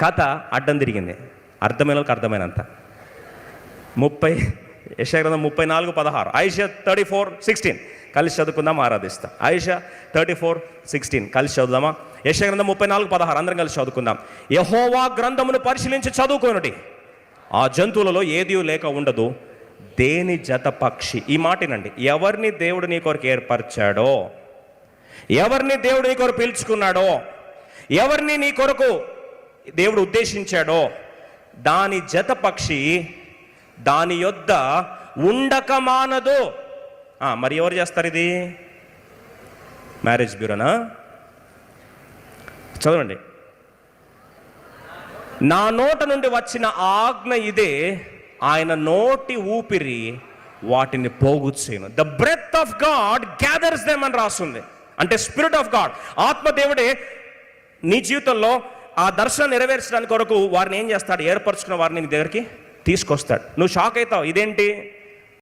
కథ అడ్డం తిరిగింది. అర్థమైన వాళ్ళకి అర్థమైనంత. ముప్పై యశగ్రంథం ముప్పై నాలుగు పదహారు. Isaiah thirty four sixteen. కలిసి చదువుకుందాం ఆరాధిస్తాం. Isaiah thirty four sixteen. కలిసి చదువుదామా? యశగ్రంథం ముప్పై నాలుగు పదహారు. అందరం కలిసి చదువుకుందాం. యహోవా గ్రంథమును పరిశీలించి చదువుకోనుడి. ఆ జంతువులలో ఏది లేక ఉండదు. దేని జత పక్షి? ఈ మాటినండి. ఎవరిని దేవుడు నీ కొరకు ఏర్పరిచాడో? ఎవరిని దేవుడు నీ కొరకు పిలుచుకున్నాడో? ఎవరిని నీ కొరకు దేవుడు ఉద్దేశించాడో దాని జత పక్షి దాని యొద్ద ఉండక మానదు. ఆ, మరి ఎవరు చేస్తారు ఇది? మ్యారేజ్ బ్యూరోనా? చదవండి. నా నోట నుండి వచ్చిన ఆజ్ఞ ఇదే ఆయన నోటి ఊపిరి వాటిని పోగుచ్చేను the breath of God gathers them అని రాస్తుంది అంటే స్పిరిట్ ఆఫ్ గాడ్ ఆత్మదేవుడే నీ జీవితంలో ఆ దర్శనం నెరవేర్చడానికి కొరకు వారిని ఏం చేస్తాడు? ఏర్పరచుకున్న వారిని నీ దగ్గరికి తీసుకొస్తాడు. నువ్వు షాక్ అవుతావు. ఇదేంటి?